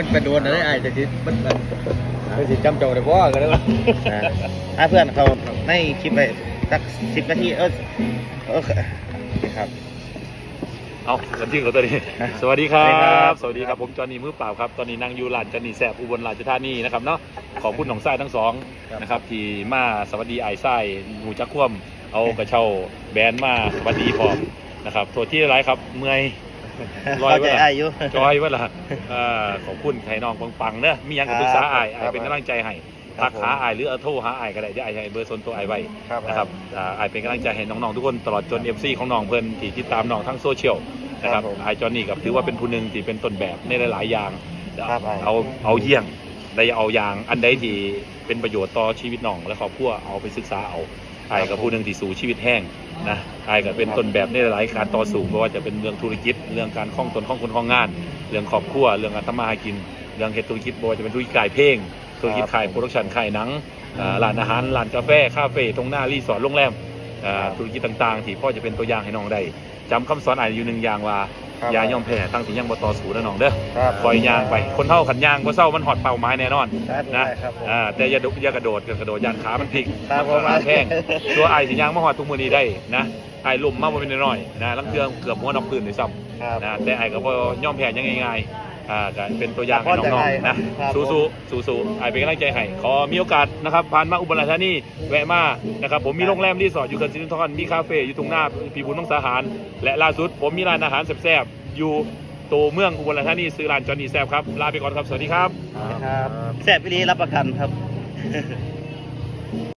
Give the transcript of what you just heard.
มันกระโดดอะไรไอ้จะสิมันมันมันสิจำเจ้าได้บ่กันแล้วนะถ้าเพื่อนเขาในคลิปไปสักสิบนาทีเออเออนี่ครับเอากันจริงกับตัวนี้ สวัสดีครัสวัสดีครับบสวัสดีครับ ผมจอห์นนี่มือเปล่าครับ ตอนนี้นั่งอยู่ลานจันนี่แสบอุบลราชธานีนะครับเนาะ ขอบคุณหนองทรายทั้งสองนะครับที่มาสวัสดีไอ้ไส้หมูจักคว่ำเอากระเช้าแบรนด์มาสวัสดีพร้อมนะครับโทษที่ร้ายครับ เมื่อย ร้อยเข้าใจเวลาอายุจอยว่าล่ะอ่าขอบคุณไข่น้องปังๆเนอะมีหยังกับปรึกษาไอ้ไอ้เป็นกำลังใจให้ครัทับกหาไอ้หรือเอาโทรหาไอ้ก็ได้เดี๋ยวไอ้ให้เบอร์ส่วนตัวไอ้ไว้ ครับนะครับอ่าไอเป็นกำลังใจให้น้องๆทุกคนตลอดจน FC ของน้องเพิ่นที่ติดตามน้องทั้งโซเชียลนะครับครับผมไอจอนนี่กับถือว่าเป็นผู้หนึ่งที่เป็นต้นแบบในหลายๆอย่าง ครับไอ้ เอาเอาเยี่ยง ได้เอาอย่างอันใดที่เป็นประโยชน์ต่อชีวิตน้องและครอบครัวเอาไปศึกษาเอาไอกับผู้หนึ่งที่สู่ชีวิตแห้งนะไอก็เป็นต้นแบบในหลายๆการต่อสู้ไม่ว่าจะเป็นเรื่องธุรกิจ เรื่องการคล่องตนคล่องคนคล่องงาน เรื่องครอบครัว เรื่องการทำมาหากิน เรื่องเฮ็ดธุรกิจไม่ว่าจะเป็นธุรกิจขายเพลงธุรกิจขายโปรดักชันขายหนังอ่าร้านอาหารร้านกาแฟคาเฟ่ตรงหน้ารีสอร์ทโรงแรมอ่าธุรกิจต่างๆ ที่พ่อจะเป็นตัวอย่างให้น้องได้จำคำสอนอ่านอยู่หนึ่งอย่างว่า ครับอย่ายอมแพ้ตั้งที่ยังบ่ต่อสู้นะน้องเด้อครับปล่อยยางไปคนเท่าขันยางบ่เศร้ามันหอดเป้าหมายแน่นอนครับนะได้ครับผมอ่าแต่อย่าดุอย่ากระโดดกระโดดยานขามันพลิกครับผมขาแข้งตัวไอ้สิยางมาหอดทุกมือนี้ได้นะไอ้ลุ่มมากบ่เป็นน้อยๆนะลังเทืองเกือบหัวนอกพื้นด้วยซ้ำ ครับ นะแต่ไอ้ก็บ่ยอมแพ้ยังง่ายๆ อ่าก็เป็นตัวอย่างให้น้องๆนะครับผมสู้ๆสู้ๆไอ้เป็นกำลังใจให้ขอมีโอกาสนะครับผ่านมาอุบลราชธานีแวะมานะครับผมมีโรงแรมรีสอร์ทอยู่เขื่อนสิรินธรมีคาเฟ่อยู่ตรงหน้าปีบุญน้องสาหาร และล่าสุดผมมีร้านอาหารแซ่บๆอยู่ตัวเมืองอุบลราชธานีซื้อร้านจอห์นนี่แซ่บครับลาไปก่อนครับสวัสดีครับครับแซ่บไปดีรับประกันครับ